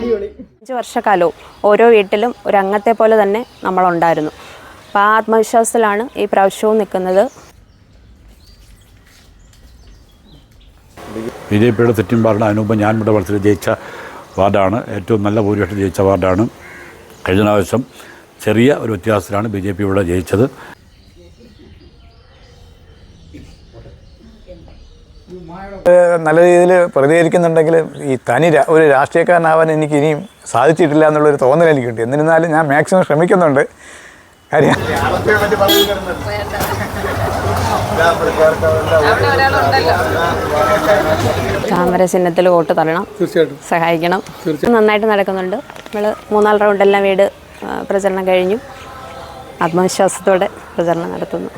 അഞ്ച് വർഷക്കാലവും ഓരോ വീട്ടിലും ഒരു അംഗത്തെ പോലെ തന്നെ നമ്മളുണ്ടായിരുന്നു. അപ്പോൾ ആ ആത്മവിശ്വാസത്തിലാണ് ഈ പ്രാവശ്യവും നിൽക്കുന്നത്. ബി ജെ പിയുടെ തെറ്റും വാർഡ് അതിനുമുമ്പ് ഞാൻ ഇവിടെ മത്സരം ജയിച്ച വാർഡാണ്. ഏറ്റവും നല്ല ഭൂരിപക്ഷം ജയിച്ച വാർഡാണ്. കഴിഞ്ഞ പ്രാവശ്യം ചെറിയ ഒരു വ്യത്യാസത്തിലാണ് ബി ജെ പി ഇവിടെ ജയിച്ചത്. നല്ല രീതിയിൽ പ്രതികരിക്കുന്നുണ്ടെങ്കിൽ ഈ തനി ഒരു രാഷ്ട്രീയക്കാരനാവാൻ എനിക്ക് ഇനിയും സാധിച്ചിട്ടില്ല എന്നുള്ളൊരു തോന്നൽ എനിക്കുണ്ട് എന്നിരുന്നാലും ഞാൻ മാക്സിമം ശ്രമിക്കുന്നുണ്ട്. കാര്യം താമര ചിഹ്നത്തിൽ വോട്ട് തരണം തീർച്ചയായിട്ടും. സഹായിക്കണം. നന്നായിട്ട് നടക്കുന്നുണ്ട്. നമ്മൾ മൂന്നാൽ റൗണ്ടെല്ലാം വീട് പ്രചരണം കഴിഞ്ഞു. ആത്മവിശ്വാസത്തോടെ പ്രചരണം നടത്തുന്നു.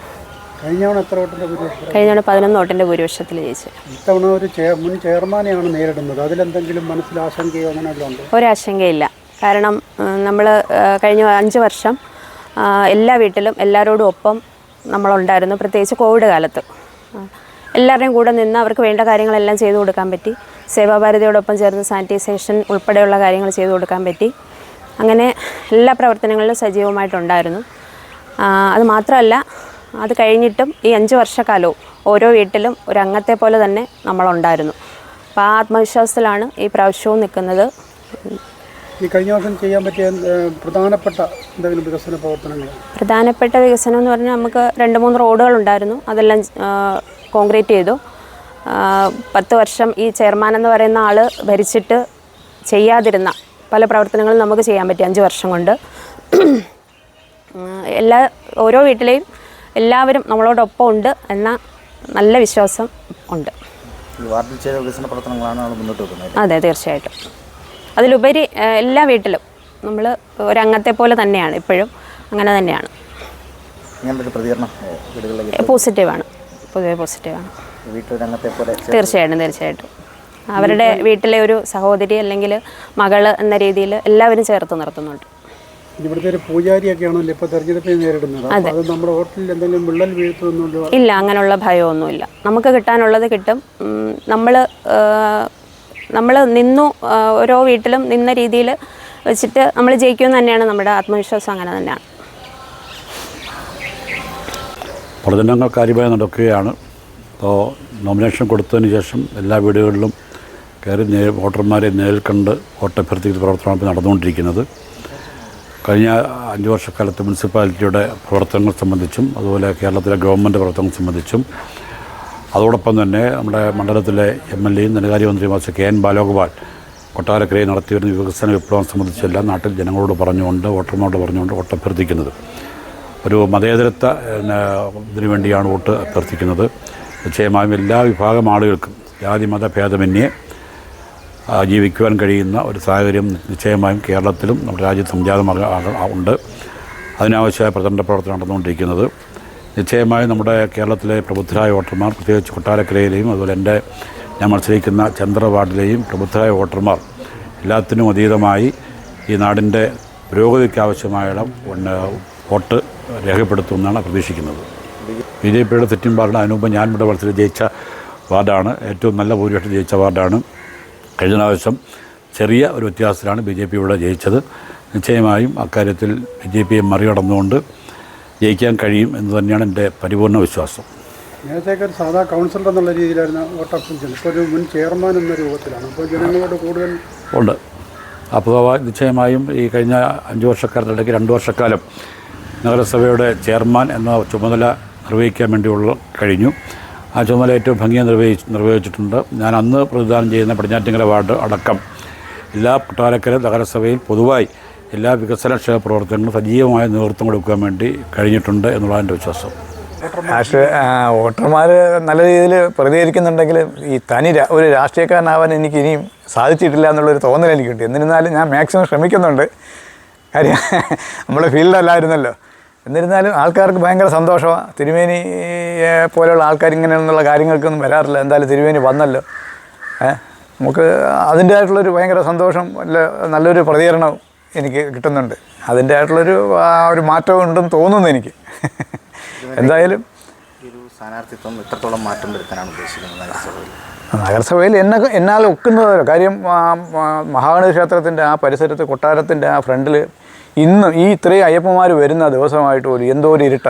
കഴിഞ്ഞ പതിനൊന്ന് വോട്ടിന്റെ ഭൂരിപക്ഷത്തിൽ ജയിച്ചു. ഇത്തവണ ഒരു ചെയർ മുൻ ചെയർമാനെയാണ് നേരിടുന്നത്. അതിലെന്തെങ്കിലും മനസ്സിൽ ആശങ്കയോ അങ്ങനെ വല്ലതും ഉണ്ടോ? ഒരാശങ്കയില്ല. കാരണം നമ്മൾ കഴിഞ്ഞ അഞ്ച് വർഷം എല്ലാ വീട്ടിലും എല്ലാവരോടും ഒപ്പം നമ്മളുണ്ടായിരുന്നു. പ്രത്യേകിച്ച് കോവിഡ് കാലത്ത്. എല്ലാവരുടെയും കൂടെ നിന്ന് അവർക്ക് വേണ്ട കാര്യങ്ങളെല്ലാം ചെയ്തു കൊടുക്കാൻ പറ്റി. സേവാഭാരതിയോടൊപ്പം ചേർന്ന് സാനിറ്റൈസേഷൻ ഉൾപ്പെടെയുള്ള കാര്യങ്ങൾ ചെയ്തു കൊടുക്കാൻ പറ്റി. അങ്ങനെ എല്ലാ പ്രവർത്തനങ്ങളിലും സജീവമായിട്ടുണ്ടായിരുന്നു. അത് മാത്രമല്ല അത് കഴിഞ്ഞിട്ടും ഈ അഞ്ച് വർഷക്കാലവും ഓരോ വീട്ടിലും ഒരു അംഗത്തെ പോലെ തന്നെ നമ്മളുണ്ടായിരുന്നു. അപ്പോൾ ആ ആത്മവിശ്വാസത്തിലാണ് ഈ പ്രാവശ്യവും നിൽക്കുന്നത്. ഈ കഴിഞ്ഞ വർഷം ചെയ്യാൻ പറ്റിയ പ്രധാനപ്പെട്ട എന്തെങ്കിലും വികസന പ്രവർത്തനങ്ങൾ? പ്രധാനപ്പെട്ട വികസനം എന്ന് പറഞ്ഞാൽ നമുക്ക് രണ്ട് മൂന്ന് റോഡുകൾ ഉണ്ടായിരുന്നു. അതെല്ലാം കോൺക്രീറ്റ് ചെയ്തു. പത്ത് വർഷം ഈ ചെയർമാൻ എന്ന് പറയുന്ന ആൾ ഭരിച്ചിട്ട് ചെയ്യാതിരുന്ന പല പ്രവർത്തനങ്ങളും നമുക്ക് ചെയ്യാൻ പറ്റി അഞ്ച് വർഷം കൊണ്ട്. എല്ലാ ഓരോ വീട്ടിലെയും എല്ലാവരും നമ്മളോടൊപ്പം ഉണ്ട് എന്ന നല്ല വിശ്വാസം ഉണ്ട്. ഈ വാർഡിൽ ചെയ്ത വികസന പ്രവർത്തനങ്ങളാണ് നമ്മൾ മുന്നോട്ട് വെക്കുന്നത്. അതെ തീർച്ചയായിട്ടും. അതിലുപരി എല്ലാ വീട്ടിലും നമ്മൾ ഒരംഗത്തെ പോലെ തന്നെയാണ് ഇപ്പോഴും അങ്ങനെ തന്നെയാണ്. പ്രതികരണം പോസിറ്റീവാണ്. പൊതുവെ പോസിറ്റീവാണ്. തീർച്ചയായിട്ടും തീർച്ചയായിട്ടും. അവരുടെ വീട്ടിലെ ഒരു സഹോദരി അല്ലെങ്കിൽ മകൾ എന്ന രീതിയിൽ എല്ലാവരും ചേർത്ത് നിർത്തുന്നുണ്ട്. ഇവിടുത്തെ ഒരു പൂജാരിയൊക്കെയാണല്ലോ ഇപ്പോൾ തെരഞ്ഞെടുപ്പിനെ നേരിടുന്നത്. അത്. നമ്മുടെ ഹോട്ടലിൽ എന്തെങ്കിലും വിള്ളൽ വീഴ്ത്തുന്നുണ്ടോ ഇല്ല അങ്ങനെയുള്ള ഭയമൊന്നുമില്ല നമുക്ക് കിട്ടാനുള്ളത് കിട്ടും. നമ്മൾ നമ്മൾ നിന്നു ഓരോ വീട്ടിലും നിന്ന രീതിയിൽ വെച്ചിട്ട് നമ്മൾ ജയിക്കുമെന്ന് തന്നെയാണ് നമ്മുടെ ആത്മവിശ്വാസം അങ്ങനെ തന്നെയാണ്. പ്രചരണങ്ങൾ കാര്യമായി നടക്കുകയാണ്. അപ്പോൾ നോമിനേഷൻ കൊടുത്തതിന് ശേഷം എല്ലാ വീടുകളിലും കയറി നേ വോട്ടർമാരെ നേരിൽ കണ്ട് വോട്ടഭ്യർത്ഥിക്കുന്ന പ്രവർത്തനമാണ് നടന്നുകൊണ്ടിരിക്കുന്നത്. കഴിഞ്ഞ അഞ്ച് വർഷക്കാലത്ത് മുനിസിപ്പാലിറ്റിയുടെ പ്രവർത്തനങ്ങൾ സംബന്ധിച്ചും അതുപോലെ കേരളത്തിലെ ഗവൺമെന്റ് പ്രവർത്തനങ്ങൾ സംബന്ധിച്ചും അതോടൊപ്പം തന്നെ നമ്മുടെ മണ്ഡലത്തിലെ എം എൽ എയും ധനകാര്യമന്ത്രിയുമായ കെ എൻ ബാലഗോപാൽ കൊട്ടാരക്കരയിൽ നടത്തിവരുന്ന വികസന വിപ്ലവം സംബന്ധിച്ചെല്ലാം നാട്ടിൽ ജനങ്ങളോട് പറഞ്ഞുകൊണ്ട് വോട്ടർമാരോട് പറഞ്ഞുകൊണ്ട് വോട്ട് അഭ്യർത്ഥിക്കുന്നത്. ഒരു മതേതരത്വ ഇതിനു വേണ്ടിയാണ് വോട്ട് അഭ്യർത്ഥിക്കുന്നത്. നിശ്ചയമായും എല്ലാ വിഭാഗം ആളുകൾക്കും ജാതി മത ഭേദമന്യേ ജീവിക്കുവാൻ കഴിയുന്ന ഒരു സാഹചര്യം നിശ്ചയമായും കേരളത്തിലും നമ്മുടെ രാജ്യത്ത് സംജാതമാക ഉണ്ട്. അതിനാവശ്യമായ പ്രചരണ പ്രവർത്തനം നടന്നുകൊണ്ടിരിക്കുന്നത്. നിശ്ചയമായും നമ്മുടെ കേരളത്തിലെ പ്രബുദ്ധരായ വോട്ടർമാർ പ്രത്യേകിച്ച് കൊട്ടാരക്കരയിലെയും അതുപോലെ എന്റെ ഞാൻ മത്സരിക്കുന്ന ചന്ദ്ര വാർഡിലെയും പ്രബുദ്ധരായ വോട്ടർമാർ എല്ലാത്തിനും അതീതമായി ഈ നാടിന്റെ പുരോഗതിക്ക് ആവശ്യമായ പിന്നെ വോട്ട് രേഖപ്പെടുത്തുമെന്നാണ് പ്രതീക്ഷിക്കുന്നത്. ബി ജെ പിയുടെ തെറ്റും വാർഡ് അതിനുമുമ്പ് ഞാൻ ഇവിടെ മത്സരം ജയിച്ച വാർഡാണ്. ഏറ്റവും നല്ല ഭൂരിപക്ഷം ജയിച്ച വാർഡാണ്. കഴിഞ്ഞ പ്രാവശ്യം ചെറിയ ഒരു വ്യത്യാസത്തിലാണ് ബി ജെ പി ഇവിടെ ജയിച്ചത്. നിശ്ചയമായും അക്കാര്യത്തിൽ ബി ജെ പിയെ മറികടന്നുകൊണ്ട് ജയിക്കാൻ കഴിയും എന്ന് തന്നെയാണ് എന്റെ പരിപൂർണ വിശ്വാസം. നേരത്തേക്ക് ഒരു സാധാ കൗൺസിലർ എന്നുള്ള രീതിയിലായിരുന്നു വോട്ട് അഭ്യർത്ഥിച്ചത്. ഇപ്പോൾ ഒരു മുൻ ചെയർമാൻ എന്ന രൂപത്തിലാണ്. അപ്പോൾ ജനങ്ങളോട് കൂടുതൽ ഉണ്ട്. അപ്പോൾ നിശ്ചയമായും ഈ കഴിഞ്ഞ അഞ്ച് വർഷക്കാലത്തിടയ്ക്ക് രണ്ട് വർഷക്കാലം നഗരസഭയുടെ ചെയർമാൻ എന്ന ചുമതല നിർവഹിക്കാൻ വേണ്ടിയുള്ള കഴിഞ്ഞു. ആ ചുമതല ഏറ്റവും ഭംഗിയായി നിർവഹിച്ച് നിർവഹിച്ചിട്ടുണ്ട്. ഞാൻ അന്ന് പ്രതിദാനം ചെയ്യുന്ന പടിഞ്ഞാറ്റിങ്കര വാർഡ് അടക്കം എല്ലാ കൊട്ടാരക്കര നഗരസഭയിൽ പൊതുവായി എല്ലാ വികസനക്ഷേമ പ്രവർത്തനങ്ങളും സജീവമായ നേതൃത്വം കൊടുക്കാൻ വേണ്ടി കഴിഞ്ഞിട്ടുണ്ട് എന്നുള്ളതാണ് എന്റെ വിശ്വാസം. രാഷ്ട്രീയ വോട്ടർമാർ നല്ല രീതിയിൽ പ്രതികരിക്കുന്നുണ്ടെങ്കിൽ ഈ തനി ഒരു രാഷ്ട്രീയക്കാരനാവാൻ എനിക്ക് ഇനിയും സാധിച്ചിട്ടില്ല എന്നുള്ളൊരു തോന്നൽ എനിക്കുണ്ട് എന്നിരുന്നാലും ഞാൻ മാക്സിമം ശ്രമിക്കുന്നുണ്ട്. കാര്യം നമ്മുടെ ഫീൽഡല്ലായിരുന്നല്ലോ. എന്നിരുന്നാലും ആൾക്കാർക്ക് ഭയങ്കര സന്തോഷമാണ് തിരുമേനിയെ പോലെയുള്ള ആൾക്കാർ ഇങ്ങനെയുള്ള കാര്യങ്ങൾക്കൊന്നും വരാറില്ല. എന്തായാലും തിരുമേനി വന്നല്ലോ. ഏ? നമുക്ക് അതിന്റേതായിട്ടുള്ളൊരു ഭയങ്കര സന്തോഷം നല്ല നല്ലൊരു പ്രതികരണം എനിക്ക് കിട്ടുന്നുണ്ട്. അതിന്റേതായിട്ടുള്ളൊരു ഒരു മാറ്റം ഉണ്ടെന്ന് തോന്നുന്നു എനിക്ക്. എന്തായാലും സ്ഥാനാർത്ഥിത്വം എത്രത്തോളം മാറ്റം വരുത്താനാണ് ഉദ്ദേശിക്കുന്നത് നഗരസഭയിൽ? എന്നെ എന്നാൽ ഒക്കുന്നതല്ലോ. കാര്യം മഹാഗണ ക്ഷേത്രത്തിന്റെ ആ പരിസരത്ത് കൊട്ടാരത്തിന്റെ ആ ഫ്രണ്ടിൽ ഇന്ന് ഈ ഇത്രയും അയ്യപ്പന്മാർ വരുന്ന ദിവസമായിട്ട് പോലും എന്തോ ഒരു ഇരുട്ട.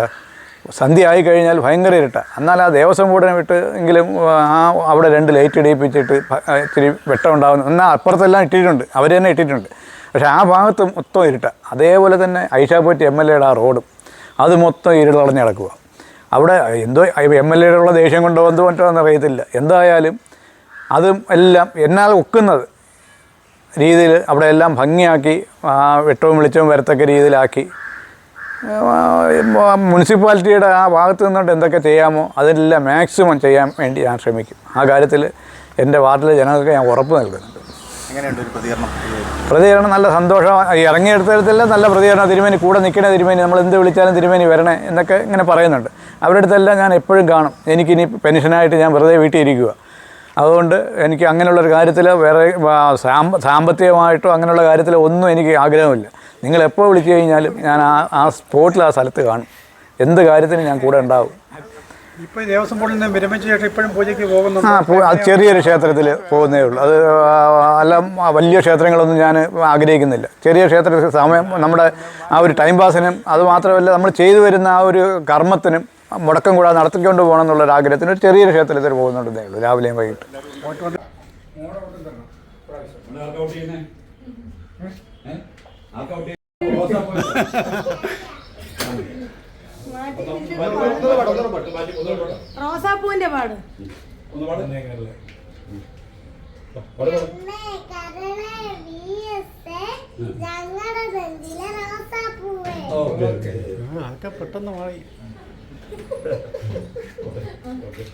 സന്ധ്യ ആയി കഴിഞ്ഞാൽ ഭയങ്കര ഇരുട്ട. എന്നാൽ ആ ദേവസ്വം ബോർഡിനെ വിട്ട് എങ്കിലും ആ അവിടെ രണ്ട് ലൈറ്റ് ഇടിയിപ്പിച്ചിട്ട് ഇത്തിരി വെട്ടമുണ്ടാകുന്നു എന്നാൽ അപ്പുറത്തെല്ലാം ഇട്ടിട്ടുണ്ട്. അവർ തന്നെ ഇട്ടിട്ടുണ്ട്. പക്ഷേ ആ ഭാഗത്ത് മൊത്തം ഇരുട്ട. അതേപോലെ തന്നെ ഐഷാപ്പറ്റി എം എൽ എയുടെ ആ റോഡും. അത് മൊത്തം ഇരുളടഞ്ഞ് കിടക്കുക. അവിടെ എന്തോ എം എൽ എയുടെ ഉള്ള ദേഷ്യം കൊണ്ടോ എന്തോ മറ്റോ എന്നറിയത്തില്ല. എന്തായാലും അതും എല്ലാം എന്നാൽ ഒക്കുന്നത് രീതിയിൽ അവിടെ എല്ലാം ഭംഗിയാക്കി ആ വെട്ടവും വെളിച്ചവും വരത്തക്ക രീതിയിലാക്കി. മുനിസിപ്പാലിറ്റിയുടെ ആ ഭാഗത്ത് നിന്നുകൊണ്ട് എന്തൊക്കെ ചെയ്യാമോ അതെല്ലാം മാക്സിമം ചെയ്യാൻ വേണ്ടി ഞാൻ ശ്രമിക്കും. ആ കാര്യത്തിൽ എന്റെ വാർഡിലെ ജനങ്ങൾക്ക് ഞാൻ ഉറപ്പ് നൽകുന്നുണ്ട്. പ്രതികരണം? പ്രതികരണം നല്ല സന്തോഷം. ഈ ഇറങ്ങിയെടുത്തതെല്ലാം നല്ല പ്രതികരണം. തിരുമേനി കൂടെ നിൽക്കണ തിരുമേനി. നമ്മൾ എന്ത് വിളിച്ചാലും തിരുമേനി വരണേ എന്നൊക്കെ ഇങ്ങനെ പറയുന്നുണ്ട്. അവരുടെ അടുത്തെല്ലാം ഞാൻ എപ്പോഴും കാണും. എനിക്കിനി പെൻഷനായിട്ട് ഞാൻ വെറുതെ വീട്ടിൽ ഇരിക്കുക അതുകൊണ്ട് എനിക്ക് അങ്ങനെയുള്ളൊരു കാര്യത്തിൽ വേറെ സാമ്പത്തികമായിട്ടോ അങ്ങനെയുള്ള കാര്യത്തിൽ ഒന്നും എനിക്ക് ആഗ്രഹമില്ല. നിങ്ങൾ എപ്പോൾ വിളിച്ചു കഴിഞ്ഞാലും ഞാൻ ആ ആ സ്പോട്ടിൽ ആ സ്ഥലത്ത് കാണും. എന്ത് കാര്യത്തിനും ഞാൻ കൂടെ ഉണ്ടാവും. ആ ചെറിയൊരു ക്ഷേത്രത്തിൽ പോകുന്നേ ഉള്ളൂ. അത് അല്ല വലിയ ക്ഷേത്രങ്ങളൊന്നും ഞാൻ ആഗ്രഹിക്കുന്നില്ല. ചെറിയ ക്ഷേത്രത്തിൽ സമയം നമ്മുടെ ആ ഒരു ടൈം പാസിനും അത് മാത്രമല്ല നമ്മൾ ചെയ്തു വരുന്ന ആ ഒരു കർമ്മത്തിനും മുടക്കം കൂടാതെ നടത്തിക്കൊണ്ട് പോകണം എന്നുള്ള ഒരു ആഗ്രഹത്തിന് ഒരു ചെറിയൊരു ക്ഷേത്രത്തിൽ പോകുന്നുണ്ടെന്നേ ഉള്ളൂ രാവിലെയും വൈകിട്ട്. റോസാപ്പൂവിന്റെ പാട്. ഞങ്ങളുടെ ഓക്കെ റോസാപ്പൂവേ അതൊക്കെ പെട്ടെന്ന് മാറി. ഓക്കെ